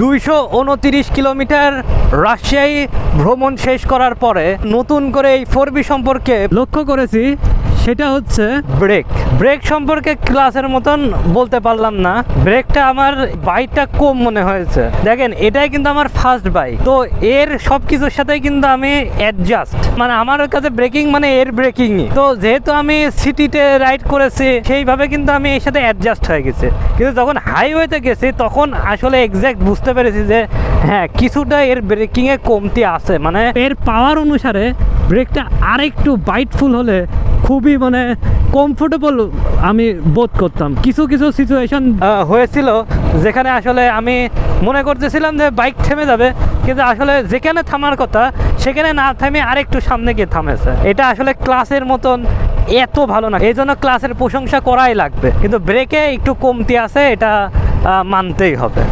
দুইশো উনতিরিশ কিলোমিটার রাজশাহী ভ্রমণ শেষ করার পরে নতুন করে এই ফোরবি সম্পর্কে লক্ষ্য করেছি। সেটা হচ্ছে ব্রেক। ব্রেক সম্পর্কে ক্লাসের মতন বলতে পারলাম না। ব্রেকটা আমার বাইকটা কম মনে হয়েছে। দেখেন এটাই কিন্তু আমার ফার্স্ট বাইক তো এর সব কিছুর সাথে কিন্তু আমি অ্যাডজাস্ট মানে আমার কাছে ব্রেকিং মানে এর ব্রেকিং তো যেহেতু আমি সিটিতে রাইড করেছি সেইভাবে কিন্তু আমি এর সাথে অ্যাডজাস্ট হয়ে গেছি। কিন্তু যখন হাইওয়েতে গেছি তখন আসলে এক্স্যাক্ট বুঝতে পেরেছি যে হ্যাঁ কিছুটা এর ব্রেকিংয়ে কমতি আছে। মানে এর পাওয়ার অনুসারে ব্রেকটা আরেকটু বাইটফুল হলে খুবই মানে কমফোর্টেবল আমি বোধ করতাম। কিছু কিছু সিচুয়েশন হয়েছিল যেখানে আসলে আমি মনে করতেছিলাম যে বাইক থেমে যাবে, কিন্তু আসলে যেখানে থামার কথা, সেখানে না থামে আরেকটু সামনে গিয়ে থামেছে। এটা আসলে ক্লাসের মতন এত ভালো না। এই জন্য ক্লাসের প্রশংসা করাই লাগবে। কিন্তু ব্রেকে একটু কমতি আছে, এটা মানতেই হবে।